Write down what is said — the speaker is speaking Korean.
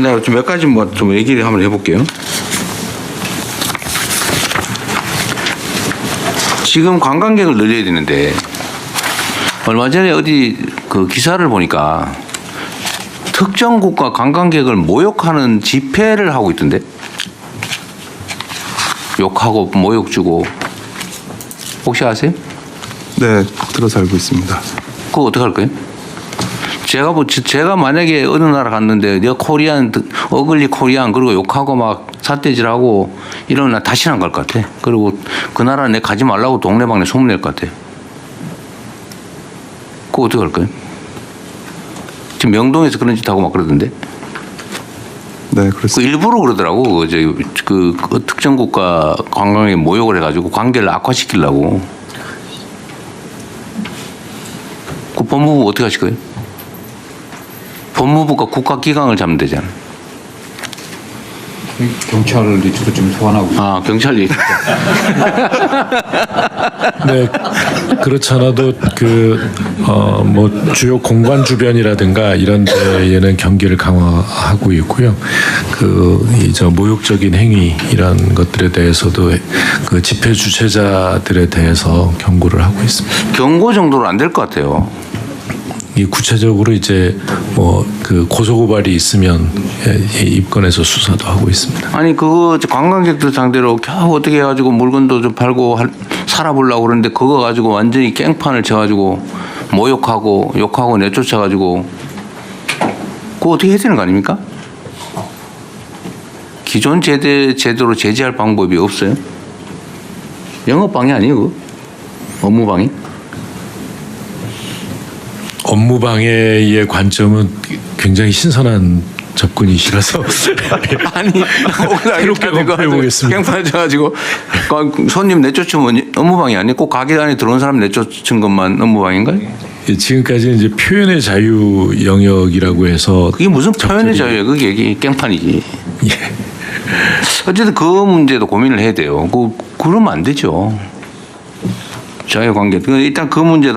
내가 좀몇 가지 뭐 좀 얘기를 한번 해볼게요. 지금 관광객을 늘려야 되는데 얼마 전에 어디 그 기사를 보니까 특정 국가 관광객을 모욕하는 집회를 하고 있던데 욕하고 모욕 주고 혹시 아세요? 네, 들어서 알고 있습니다. 그거 어떻게 할 거예요? 제가 뭐 제- 제가 만약에 어느 나라 갔는데 내가 코리안 어글리 코리안 그리고 욕하고 막 삿대질하고 이러면 나 다시는 안 갈 것 같아. 그리고 그 나라 내 가지 말라고 동네방네 소문낼 것 같아. 그거 어떻게 할 거예요? 지금 명동에서 그런 짓 하고 막 그러던데. 네, 그 그렇습니다. 일부러 그러더라고. 그, 저, 그, 그 특정 국가 관광에 모욕을 해가지고 관계를 악화시키려고. 그 법무부 어떻게 하실 거예요? 법무부가 국가기강을 잡으면 되잖아. 경찰을 이쪽으로 좀 소환하고 아, 경찰이. 네, 그렇지 않아도 그, 어, 뭐, 주요 공관 주변이라든가 이런 데에는 경계를 강화하고 있고요. 그, 이, 저, 모욕적인 행위 이런 것들에 대해서도 그 집회 주최자들에 대해서 경고를 하고 있습니다. 경고 정도로 안 될 것 같아요. 이 구체적으로 이제 뭐, 그 고소고발이 있으면 예, 입건해서 수사도 하고 있습니다. 아니, 그거 저 관광객들 상대로 겨우 어떻게 해가지고 물건도 좀 팔고 할- 살아보려고 그러는데 그거 가지고 완전히 깽판을 쳐가지고 모욕하고 욕하고 내쫓아가지고 그거 어떻게 해야 되는 거 아닙니까? 기존 제대, 제도로 제재할 방법이 없어요? 영업 방해 아니에요, 그거? 업무 방해? 업무 방해의 관점은 굉장히 신선한 접근이시라서 아니, 새롭게 검토해 보겠습니다. 깽판 쳐가지고 손님 내쫓으면 업무방해 아니에요? 꼭 가게 안에 들어온 사람 내쫓은 것만 업무방해인가요? 예, 지금까지 이제 표현의 자유 영역이라고 해서 그게 무슨 표현의 자유예요? 그게 이게 깽판이지. 예. 어쨌든 그 문제도 고민을 해야 돼요. 그 그러면 안 되죠. 자유관계. 그 일단 그 문제도